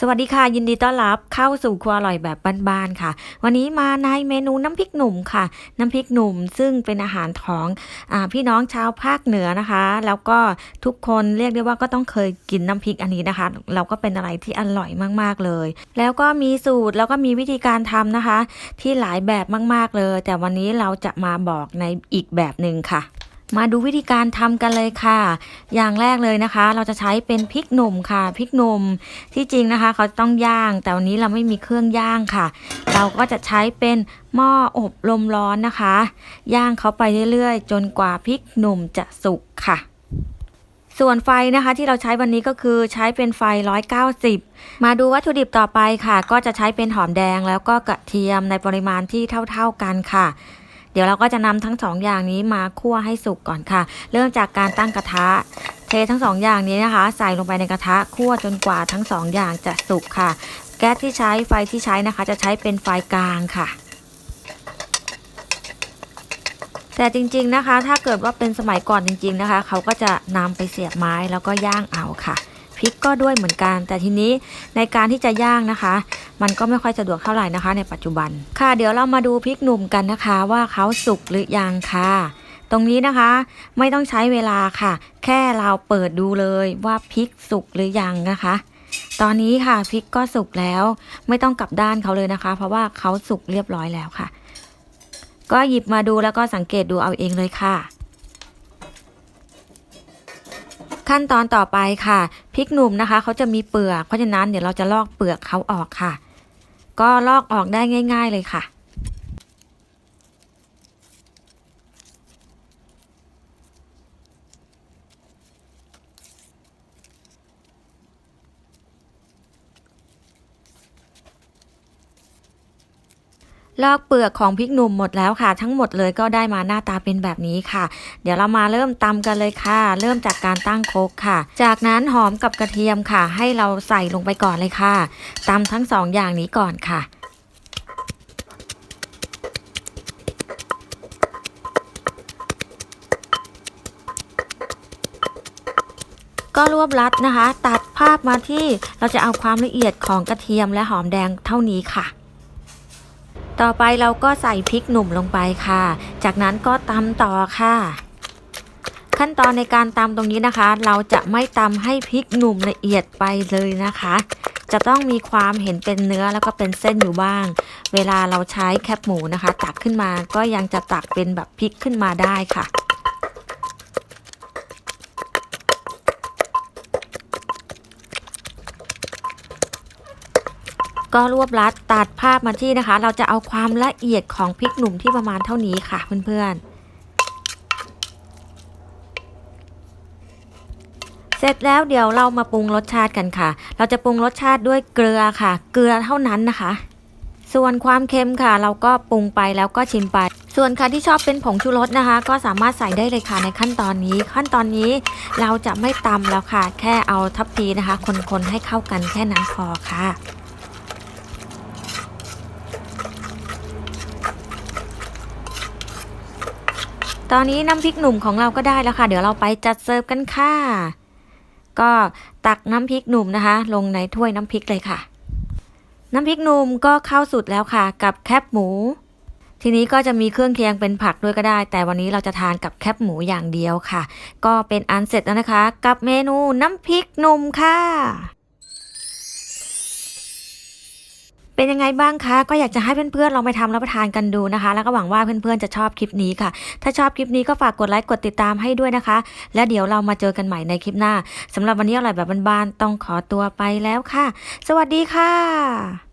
สวัสดีค่ะ ยินดีต้อนรับเข้าสู่ครัวอร่อยแบบบ้านๆค่ะ วันนี้มาในเมนูน้ำพริกหนุ่มค่ะ น้ำพริกหนุ่มซึ่งเป็นอาหารของอพี่น้องชาวภาคเหนือนะคะ แล้วก็ทุกคนเรียกได้ว่าก็ต้องเคยกินน้ำพริกอันนี้นะคะ เราก็เป็นอะไรที่อร่อยมากๆเลย แล้วก็มีสูตรแล้วก็มีวิธีการทำนะคะ ที่หลายแบบมากๆเลย แต่วันนี้เราจะมาบอกในอีกแบบหนึ่งค่ะ มาดูวิธีการทำกันเลยค่ะ อย่างแรกเลยนะคะ เราจะใช้เป็นพริกหนุ่มค่ะ พริกหนุ่มที่จริงนะคะ เขาต้องย่าง แต่วันนี้เราไม่มีเครื่องย่างค่ะ เราก็จะใช้เป็นหม้ออบลมร้อนนะคะ ย่างเขาไปเรื่อยๆ จนกว่าพริกหนุ่มจะสุกค่ะ ส่วนไฟนะคะที่เราใช้วันนี้ก็คือใช้เป็นไฟ 190 มาดูวัตถุดิบต่อไปค่ะ ก็จะใช้เป็นหอมแดงแล้วก็กระเทียมในปริมาณที่เท่า ๆกันค่ะ ดี๋ยวเราก็จะนำทั้งสองอย่างนี้มาคั่วให้สุกก่อนค่ะ เริ่มจากการตั้งกระทะ เททั้งสองอย่างนี้นะคะ ใส่ลงไปในกระทะคั่วจนกว่าทั้งสองอย่างจะสุกค่ะ แก๊สที่ใช้ไฟที่ใช้นะคะ จะใช้เป็นไฟกลางค่ะแต่จริงๆนะคะ ถ้าเกิดว่าเป็นสมัยก่อนจริง ๆนะคะ เขาก็จะนำไปเสียบไม้แล้วก็ย่างเอาค่ะ พริกก็ด้วยเหมือนกัน แต่ทีนี้ในการที่จะย่างนะคะ มันก็ไม่ค่อยสะดวกเท่าไหร่นะคะ ในปัจจุบัน ค่ะเดี๋ยวเรามาดูพริกหนุ่มกันนะคะ ว่าเขาสุกหรือยังค่ะตรงนี้นะคะไม่ต้องใช้เวลาค่ะ แค่เราเปิดดูเลยว่าพริกสุกหรือยังนะคะ ตอนนี้ค่ะพริกก็สุกแล้ว ไม่ต้องกลับด้านเขาเลยนะคะ เพราะว่าเขาสุกเรียบร้อยแล้วค่ะ ก็หยิบมาดูแล้วก็สังเกตดูเอาเองเลยค่ะ ขั้นตอนต่อไปค่ะพริกหนุ่มนะคะ เขาจะมีเปลือกเพราะฉะนั้นเดี๋ยวเราจะลอกเปลือกเขาออกค่ะ ก็ลอกออกได้ง่าย ๆ เลยค่ะ ลอกเปลือกของพริกหนุ่มหมดแล้วค่ะ ทั้งหมดเลยก็ได้มาหน้าตาเป็นแบบนี้ค่ะ เดี๋ยวเรามาเริ่มตำกันเลยค่ะ เริ่มจากการตั้งโคกค่ะ จากนั้นหอมกับกระเทียมค่ะ ให้เราใส่ลงไปก่อนเลยค่ะตำทั้งสองอย่างนี้ก่อนค่ะก็รวบรัดนะคะ ตัดภาพมาที่เราจะเอาความละเอียดของกระเทียมและหอมแดงเท่านี้ค่ะ ต่อไปเราก็ใส่พริกหนุ่มลงไปค่ะ จากนั้นก็ตำต่อค่ะ ขั้นตอนในการตำตรงนี้นะคะ เราจะไม่ตำให้พริกหนุ่มละเอียดไปเลยนะคะ จะต้องมีความเห็นเป็นเนื้อแล้วก็เป็นเส้นอยู่บ้าง เวลาเราใช้แคบหมูนะคะ ตักขึ้นมาก็ยังจะตักเป็นแบบพริกขึ้นมาได้ค่ะ ก็รวบรัดตัดภาพมาที่นะคะ เราจะเอาความละเอียดของพริกหนุ่มที่ประมาณเท่านี้ค่ะเพื่อนๆ เสร็จแล้วเดี๋ยวเรามาปรุงรสชาติกันค่ะ เราจะปรุงรสชาติด้วยเกลือค่ะ เกลือเท่านั้นนะคะ ส่วนความเค็มค่ะ เราก็ปรุงไปแล้วก็ชิมไปส่วนใครที่ชอบเป็นผงชูรสนะคะ ก็สามารถใส่ได้เลยค่ะในขั้นตอนนี้ ขั้นตอนนี้เราจะไม่ตำแล้วค่ะ แค่เอาทัพพีนะคะ คนๆให้เข้ากันแค่นั้นพอค่ะ ตอนนี้น้ำพริกหนุ่มของเราก็ได้แล้วค่ะ เดี๋ยวเราไปจัดเสิร์ฟกันค่ะ ก็ตักน้ำพริกหนุ่มนะคะ ลงในถ้วยน้ำพริกเลยค่ะ น้ำพริกหนุ่มก็เข้าสุดแล้วค่ะ กับแคบหมู ทีนี้ก็จะมีเครื่องเคียงเป็นผักด้วยก็ได้ แต่วันนี้เราจะทานกับแคบหมูอย่างเดียวค่ะ ก็เป็นอันเสร็จแล้วนะคะ กับเมนูน้ำพริกหนุ่มค่ะ เป็นยังไงบ้างคะก็อยากจะให้เพื่อนๆลองไปทำรับประทานกันดูนะคะ แล้วก็หวังว่าเพื่อนๆจะชอบคลิปนี้ค่ะ ถ้าชอบคลิปนี้ก็ฝากกดไลค์กดติดตามให้ด้วยนะคะ และเดี๋ยวเรามาเจอกันใหม่ในคลิปหน้าสำหรับวันนี้อร่อยแบบบ้านๆต้องขอตัวไปแล้วค่ะ สวัสดีค่ะ